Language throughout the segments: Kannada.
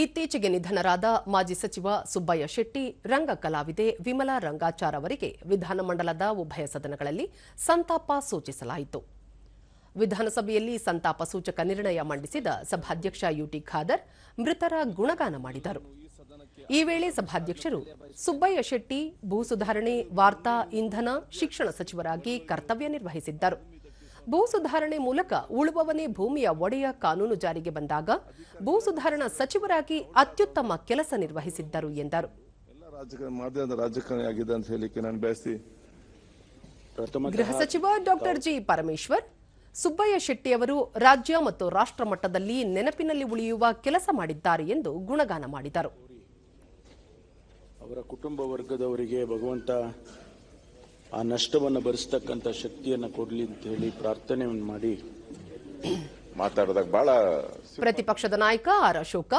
ಇತ್ತೀಚೆಗೆ ನಿಧನರಾದ ಮಾಜಿ ಸಚಿವ ಸುಬ್ಬಯ್ಯ ಶೆಟ್ಟಿ, ರಂಗ ಕಲಾವಿದೆ ವಿಮಲಾ ರಂಗಾಚಾರ್ ಅವರಿಗೆ ವಿಧಾನಮಂಡಲದ ಉಭಯ ಸದನಗಳಲ್ಲಿ ಸಂತಾಪ ಸೂಚಿಸಲಾಯಿತು. ವಿಧಾನಸಭೆಯಲ್ಲಿ ಸಂತಾಪ ಸೂಚಕ ನಿರ್ಣಯ ಮಂಡಿಸಿದ ಸಭಾಧ್ಯಕ್ಷ ಯುಟಿ ಖಾದರ್ ಮೃತರ ಗುಣಗಾನ ಮಾಡಿದರು. ಈ ವೇಳೆ ಸಭಾಧ್ಯಕ್ಷರು ಸುಬ್ಬಯ್ಯ ಶೆಟ್ಟಿ, ಭೂ ಸುಧಾರಣೆ, ವಾರ್ತಾ, ಇಂಧನ, ಶಿಕ್ಷಣ ಸಚಿವರಾಗಿ ಕರ್ತವ್ಯ ನಿರ್ವಹಿಸಿದ್ದರು. ಭೂ ಸುಧಾರಣೆ ಮೂಲಕ ಉಳುವವನೇ ಭೂಮಿಯ ಒಡೆಯ ಕಾನೂನು ಜಾರಿಗೆ ಬಂದಾಗ ಭೂ ಸುಧಾರಣಾ ಸಚಿವರಾಗಿ ಅತ್ಯುತ್ತಮ ಕೆಲಸ ನಿರ್ವಹಿಸಿದ್ದರು ಎಂದರು. ಎಲ್ಲ ರಾಜಕಾರಣ ಮಾಧ್ಯಮದ ರಾಜಕಾರಣಿ ಆಗಿದೆ ಅಂತ ಹೇಳಲಿಕ್ಕೆ ನಾನು ಬಯಸ್ತಿ ಗೃಹ ಸಚಿವ ಡಾಕ್ಟರ್ ಜಿ ಪರಮೇಶ್ವರ್ ಸುಬ್ಬಯ್ಯ ಶೆಟ್ಟಿ ಅವರು ರಾಜ್ಯ ಮತ್ತು ರಾಷ್ಟ್ರ ಮಟ್ಟದಲ್ಲಿ ನೆನಪಿನಲ್ಲಿ ಉಳಿಯುವ ಕೆಲಸ ಮಾಡಿದ್ದಾರೆ ಎಂದು ಗುಣಗಾನ ಮಾಡಿದರು. ಅವರ ಕುಟುಂಬ ವರ್ಗದವರಿಗೆ ಭಗವಂತ ಆ ನಷ್ಟವನ್ನು ಭರಿಸ್ತಕ್ಕಂಥ ಶಕ್ತಿಯನ್ನು ಕೊಡಲಿ ಅಂತ ಹೇಳಿ ಪ್ರಾರ್ಥನೆಯನ್ನು ಮಾಡಿ ಮಾತಾಡಿದಾಗ ಬಹಳ ಪ್ರತಿಪಕ್ಷದ ನಾಯಕ ಆರ್ ಅಶೋಕ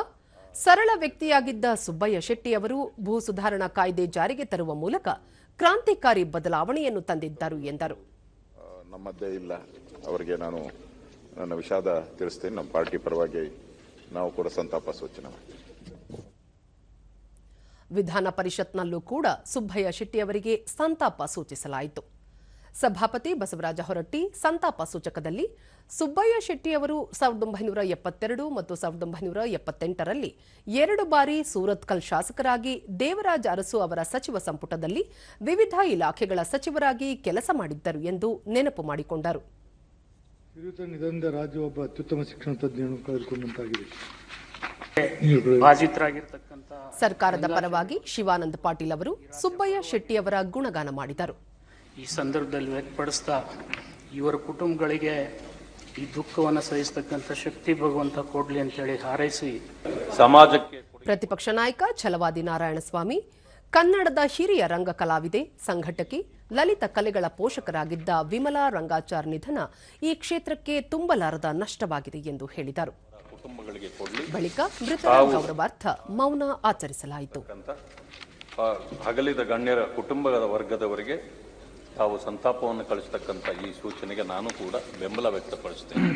ಸರಳ ವ್ಯಕ್ತಿಯಾಗಿದ್ದ ಸುಬ್ಬಯ್ಯ ಶೆಟ್ಟಿ ಅವರು ಭೂ ಸುಧಾರಣಾ ಕಾಯ್ದೆ ಜಾರಿಗೆ ತರುವ ಮೂಲಕ ಕ್ರಾಂತಿಕಾರಿ ಬದಲಾವಣೆಯನ್ನು ತಂದಿದ್ದರು ಎಂದರು. ನಮ್ಮದೇ ನಮ್ಮದ್ದೇ ಇಲ್ಲ. ಅವರಿಗೆ ನಾನು ನನ್ನ ವಿಷಾದ ತಿಳಿಸ್ತೀನಿ. ನಮ್ಮ ಪಾರ್ಟಿ ಪರವಾಗಿ ನಾವು ಕೂಡ ಸಂತಾಪ ಸೂಚನೆ ಮಾಡ್ತೀವಿ. ವಿಧಾನ ಪರಿಷತ್ನಲ್ಲೂ ಕೂಡ ಸುಬ್ಬಯ್ಯ ಶೆಟ್ಟಿ ಅವರಿಗೆ ಸಂತಾಪ ಸೂಚಿಸಲಾಯಿತು. ಸಭಾಪತಿ ಬಸವರಾಜ ಹೊರಟ್ಟಿ ಸಂತಾಪ ಸೂಚಕದಲ್ಲಿ ಸುಬ್ಬಯ್ಯ ಶೆಟ್ಟಿ ಅವರು ಸಾವಿರದ ಒಂಬೈನೂರ ಎಪ್ಪತ್ತೆರಡು ಮತ್ತು ಸಾವಿರದ ಒಂಬೈನೂರ ಎಪ್ಪತ್ತೆಂಟರಲ್ಲಿ ಎರಡು ಬಾರಿ ಸೂರತ್ಕಲ್ ಶಾಸಕರಾಗಿ, ದೇವರಾಜ ಅರಸು ಅವರ ಸಚಿವ ಸಂಪುಟದಲ್ಲಿ ವಿವಿಧ ಇಲಾಖೆಗಳ ಸಚಿವರಾಗಿ ಕೆಲಸ ಮಾಡಿದ್ದರು ಎಂದು ನೆನಪು ಮಾಡಿಕೊಂಡರು. ಸರ್ಕಾರದ ಪರವಾಗಿ ಶಿವಾನಂದ ಪಾಟೀಲ್ ಅವರು ಸುಬ್ಬಯ್ಯ ಶೆಟ್ಟಿ ಅವರ ಗುಣಗಾನ ಮಾಡಿದರು. ಈ ಸಂದರ್ಭದಲ್ಲಿ ವ್ಯಕ್ತಪಡಿಸ್ತಾ ಇವರ ಕುಟುಂಬಗಳಿಗೆ ಈ ದುಃಖವನ್ನು ಸಹಿಸತಕ್ಕಂಥ ಶಕ್ತಿ ಭಗವಂತ ಕೊಡ್ಲಿ ಅಂತೇಳಿ ಹಾರೈಸಿ ಸಮಾಜಕ್ಕೆ ಪ್ರತಿಪಕ್ಷ ನಾಯಕ ಛಲವಾದಿ ನಾರಾಯಣಸ್ವಾಮಿ ಕನ್ನಡದ ಹಿರಿಯ ರಂಗ ಕಲಾವಿದೆ ಸಂಘಟಕಿ ಲಲಿತ ಕಲೆಗಳ ಪೋಷಕರಾಗಿದ್ದ ವಿಮಲಾ ರಂಗಾಚಾರ್ ನಿಧನ ಈ ಕ್ಷೇತ್ರಕ್ಕೆ ತುಂಬಲಾರದ ನಷ್ಟವಾಗಿದೆ ಎಂದು ಹೇಳಿದರು. ಕುಟುಂಬಗಳಿಗೆ ಕೊಡಲಿ. ಬಳಿಕ ಮೃತರ ಗೌರವಾರ್ಥ ಮೌನ ಆಚರಿಸಲಾಯಿತು. ಹಗಲಿದ ಗಣ್ಯರ ಕುಟುಂಬದ ವರ್ಗದವರಿಗೆ ತಾವು ಸಂತಾಪವನ್ನು ಕಳಿಸತಕ್ಕಂಥ ಈ ಸೂಚನೆಗೆ ನಾನು ಕೂಡ ಬೆಂಬಲ ವ್ಯಕ್ತಪಡಿಸ್ತೇನೆ